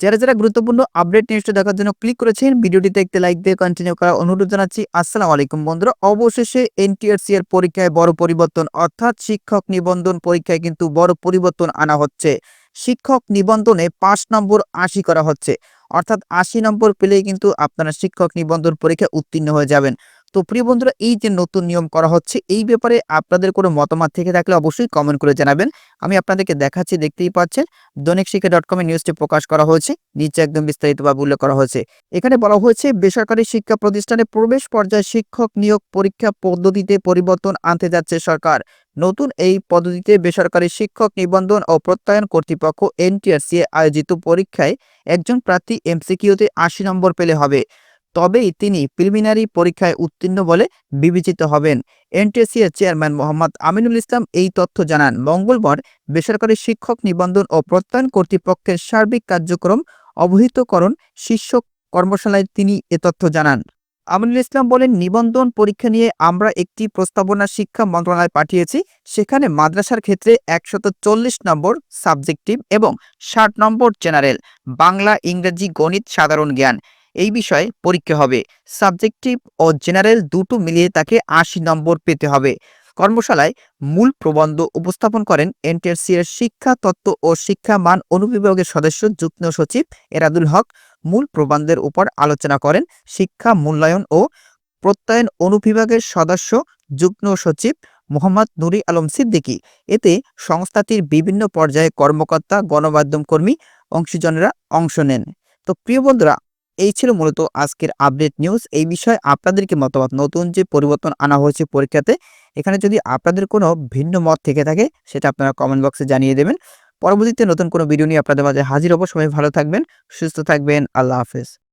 যারা যারা গুরুত্বপূর্ণ আপডেট নিউজটা দেখার জন্য ক্লিক করেছেন ভিডিওটিতে একটি লাইক দিয়ে কন্টিনিউ করার অনুরোধ জানাচ্ছি। আসসালামু আলাইকুম বন্ধুরা। অবশেষে এনটিআরসি এর পরীক্ষায় বড় পরিবর্তন, অর্থাৎ শিক্ষক নিবন্ধন পরীক্ষায় কিন্তু বড় পরিবর্তন আনা হচ্ছে। শিক্ষক নিবন্ধনে পাঁচ নম্বর আশি করা হচ্ছে, অর্থাৎ আশি নম্বর পেলেই কিন্তু আপনারা শিক্ষক নিবন্ধন পরীক্ষায় উত্তীর্ণ হয়ে যাবেন। তো প্রিয় বন্ধুরা, এই যে নতুন নিয়ম করা হচ্ছে, এই ব্যাপারে আপনাদের কোনো মতামত থেকে থাকলে অবশ্যই কমেন্ট করে জানাবেন। আমি আপনাদেরকে দেখাচ্ছি, দেখতেই পাচ্ছেন দৈনিক শিক্ষা ডট কমে নিউজটি প্রকাশ করা হয়েছে, নিচে একদম বিস্তারিতভাবে উল্লেখ করা হয়েছে। এখানে বলা হয়েছে, বেসরকারি শিক্ষা প্রতিষ্ঠানে প্রবেশ পর্যায়ে শিক্ষক নিয়োগ পরীক্ষা পদ্ধতিতে পরিবর্তন আনতে যাচ্ছে সরকার। নতুন এই পদ্ধতিতে বেসরকারি শিক্ষক নিবন্ধন ও প্রত্যয়ন কর্তৃপক্ষ এনটিআরসি আয়োজিত পরীক্ষায় একজন প্রার্থী এমসিকিউতে আশি নম্বর পেলে হবে। তবেই তিনি প্রিলিমিনারি পরীক্ষায় উত্তীর্ণ বলে বিবেচিত হবেন। এনটিএসসি এর চেয়ারম্যান মোহাম্মদ আমিনুল ইসলাম এই তথ্য জানান। মঙ্গলবার বেসরকারি শিক্ষক নিবন্ধন ও প্রত্যয়ন কর্তৃপক্ষের সার্বিক কার্যক্রম অবহিতকরণ শীর্ষ কর্মশালায় তিনি এ তথ্য জানান। আমিনুল ইসলাম বলেন, নিবন্ধন পরীক্ষা নিয়ে আমরা একটি প্রস্তাবনা শিক্ষা মন্ত্রণালয় পাঠিয়েছি। সেখানে মাদ্রাসার ক্ষেত্রে একশত চল্লিশ নম্বর সাবজেক্টিভ এবং ষাট নম্বর জেনারেল, বাংলা, ইংরেজি, গণিত, সাধারণ জ্ঞান। এই বিষয়ে পরীক্ষা হবে। সাবজেক্টিভ ও জেনারেল দুটো মিলিয়ে তাকে আশি নম্বর পেতে হবে। কর্মশালায় মূল প্রবন্ধ উপস্থাপন করেন এনটিআরসি এর শিক্ষা, তত্ত্ব ও শিক্ষা মান অনুবিভাগের সদস্য যুগ্ম সচিব এরাদুল হক। মূল প্রবন্ধের উপর আলোচনা করেন শিক্ষা, মূল্যায়ন ও প্রত্যয়ন অনুবিভাগের সদস্য যুগ্ম সচিব মোহাম্মদ নুরি আলম সিদ্দিকী। এতে সংস্থাটির বিভিন্ন পর্যায়ে কর্মকর্তা, গণমাধ্যম কর্মী অংশীজনেরা অংশ নেন। তো প্রিয় বন্ধুরা এই ছিল মূলত আজকের আপডেট নিউজ এই বিষয়ে আপনাদেরকে মতামত, নতুন যে পরিবর্তন আনা হয়েছে পরীক্ষাতে, এখানে যদি আপনাদের কোনো ভিন্ন মত থেকে থাকে, সেটা আপনারা কমেন্ট বক্সে জানিয়ে দেবেন। পরবর্তীতে নতুন কোনো ভিডিও নিয়ে আপনাদের মাঝে হাজির হব। সবাই ভালো থাকবেন, সুস্থ থাকবেন। আল্লাহ হাফেজ।